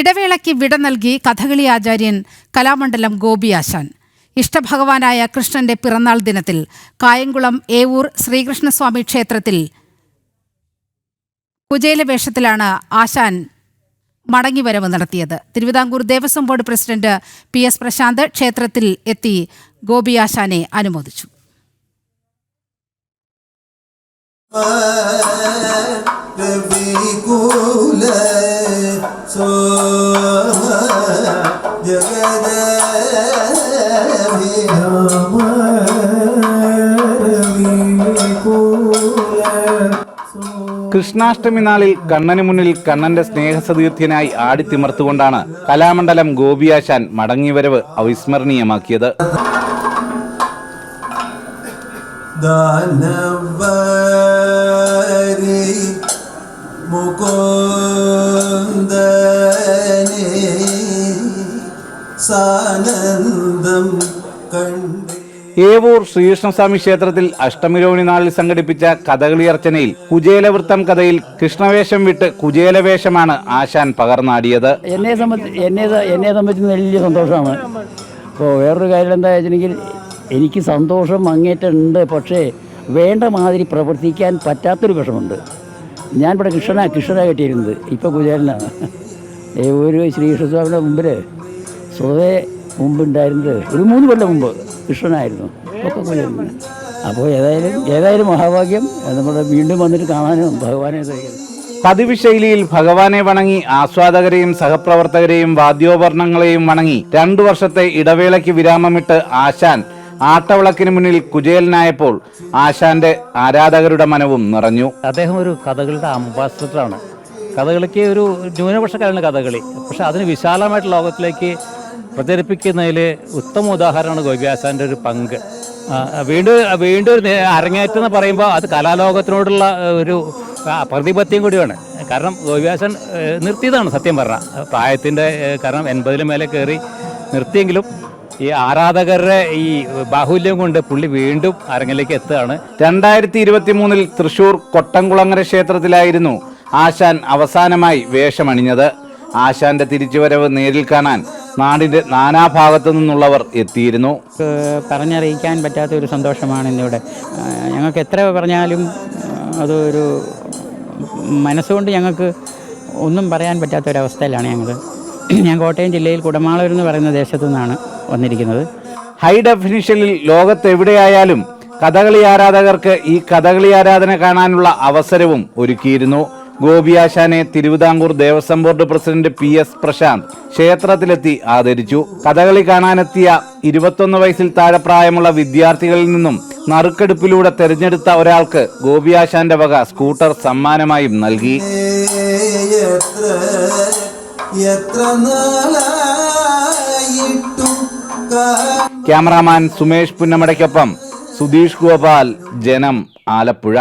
ഇടവേളയ്ക്ക് വിട നൽകി കഥകളി ആചാര്യൻ കലാമണ്ഡലം ഗോപി ഗോപിയാശാൻ ഇഷ്ടഭഗവാനായ കൃഷ്ണന്റെ പിറന്നാൾ ദിനത്തിൽ കായംകുളം ഏവൂർ ശ്രീകൃഷ്ണസ്വാമി ക്ഷേത്രത്തിൽ കുചേല വേഷത്തിലാണ് ആശാൻ മടങ്ങിവരവ് നടത്തിയത് Thiruvithamkoor Devaswom board president P S Prashanth ക്ഷേത്രത്തിൽ എത്തി ഗോപി ആശാനെ അനുമോദിച്ചു രവികുല കൃഷ്ണാഷ്ടമി നാളിൽ കണ്ണന് മുന്നിൽ കണ്ണന്റെ സ്നേഹസതീർത്ഥ്യനായി ആടിത്തിമർത്തുകൊണ്ടാണ് കലാമണ്ഡലം ഗോപിയാശാൻ മടങ്ങിവരവ് അവിസ്മരണീയമാക്കിയത്. ദാനവരി മുകുന്ദനെ സാനന്ദം കണ്ടേ. ഏവൂർ ശ്രീകൃഷ്ണസ്വാമി ക്ഷേത്രത്തിൽ അഷ്ടമിരോഹിണി നാളിൽ സംഘടിപ്പിച്ച കഥകളി അർച്ചനയിൽ കുചേലവൃത്തം കഥയിൽ കൃഷ്ണവേഷം വിട്ട് കുജേലവേഷമാണ് ആശാൻ പകർന്നാടിയത്. എന്നെ സംബന്ധിച്ച് എന്നെ എന്നെ സംബന്ധിച്ച് വലിയ സന്തോഷമാണ്. അപ്പോൾ വേറൊരു കാര്യം എന്താ വെച്ചിട്ടുണ്ടെങ്കിൽ എനിക്ക് സന്തോഷം അങ്ങേറ്റുണ്ട് പക്ഷേ വേണ്ട മാതിരി പ്രവർത്തിക്കാൻ പറ്റാത്തൊരു വിഷമുണ്ട് ഞാൻ ഇവിടെ കൃഷ്ണനാണ് കൃഷ്ണനാണ് കെട്ടിയിരുന്നത്. ഇപ്പോൾ കുചേലനാണ്. ഏവൂർ ശ്രീകൃഷ്ണസ്വാമിയുടെ മുമ്പിൽ സ്വതേ മുമ്പുണ്ടായിരുന്നത്. ഒരു മൂന്ന് കൊല്ലം മുമ്പ് കൃഷ്ണനായിരുന്നു. ഒക്കെ കൊല്ലം അപ്പോൾ ഏതായാലും ഏതായാലും മഹാഭാഗ്യം നമ്മുടെ വീണ്ടും വന്നിട്ട് കാണാനും ഭഗവാനെ പതിവ് ശൈലിയിൽ ഭഗവാനെ വണങ്ങി ആസ്വാദകരെയും സഹപ്രവർത്തകരെയും വാദ്യോപകരണങ്ങളെയും വണങ്ങി രണ്ടു വർഷത്തെ ഇടവേളയ്ക്ക് വിരാമമിട്ട് ആശാൻ ആട്ടവിളക്കിന് മുന്നിൽ കുചേലനായപ്പോൾ ആശാന്റെ ആരാധകരുടെ മനവും നിറഞ്ഞു. അദ്ദേഹം ഒരു കഥകളുടെ അംബാസഡറാണ്. കഥകളിക്ക് ഒരു ന്യൂനപക്ഷക്കാരാണ് കഥകളി. പക്ഷെ അതിന് വിശാലമായിട്ട് ലോകത്തിലേക്ക് പ്രചരിപ്പിക്കുന്നതിൽ ഉത്തമ ഉദാഹരണമാണ് ഗോപിയാസാന്റെ ഒരു പങ്ക്. വീണ്ടും വീണ്ടും ഒരു അരങ്ങേറ്റം എന്ന് പറയുമ്പോൾ അത് കലാലോകത്തിനോടുള്ള ഒരു പ്രതിപത്യം കൂടിയാണ്. കാരണം ഗോപിയാസൻ നിർത്തിയതാണ് സത്യം പറഞ്ഞാൽ പ്രായത്തിന്റെ കാരണം എൺപതിന് മേലെ കയറി നിർത്തിയെങ്കിലും ഈ ആരാധകരുടെ ഈ ബാഹുല്യം കൊണ്ട് പുള്ളി വീണ്ടും അരങ്ങിലേക്ക് എത്തുകയാണ്. രണ്ടായിരത്തി ഇരുപത്തി മൂന്നിൽ തൃശൂർ കൊട്ടംകുളങ്ങര ക്ഷേത്രത്തിലായിരുന്നു ആശാൻ അവസാനമായി വേഷമണിഞ്ഞത്. ആശാന്റെ തിരിച്ചുവരവ് നേരിൽ കാണാൻ നാടിന്റെ നാനാഭാഗത്തു നിന്നുള്ളവർ എത്തിയിരുന്നു. പറഞ്ഞറിയിക്കാൻ പറ്റാത്ത ഒരു സന്തോഷമാണ് ഇന്നിവിടെ. ഞങ്ങൾക്ക് എത്ര പറഞ്ഞാലും അതൊരു മനസ്സുകൊണ്ട് ഞങ്ങൾക്ക് ഒന്നും പറയാൻ പറ്റാത്ത ഒരു അവസ്ഥയിലാണ് ഞങ്ങൾ ഞാൻ കോട്ടയം ജില്ലയിൽ കുടമാളൂർ എന്ന് പറയുന്ന ദേശത്തു നിന്നാണ് വന്നിരിക്കുന്നത്. ഹൈ ഡെഫിനിഷനിൽ ലോകത്തെവിടെയായാലും കഥകളി ആരാധകർക്ക് ഈ കഥകളി ആരാധന കാണാനുള്ള അവസരവും ഒരുക്കിയിരുന്നു. ഗോപിയാശാനെ Thiruvithamkoor Devaswom board president P S Prashanth ക്ഷേത്രത്തിലെത്തി ആദരിച്ചു. കഥകളി കാണാനെത്തിയ ഇരുപത്തൊന്ന് വയസ്സിൽ താഴെ പ്രായമുള്ള വിദ്യാർത്ഥികളിൽ നിന്നും നറുക്കെടുപ്പിലൂടെ തെരഞ്ഞെടുത്ത ഒരാൾക്ക് ഗോപിയാശാന്റെ വക സ്കൂട്ടർ സമ്മാനമായും നൽകി. ക്യാമറാമാൻ സുമേഷ് പുന്നമടയ്ക്കൊപ്പം സുധീഷ് ഗോപാൽ ജനം ആലപ്പുഴ.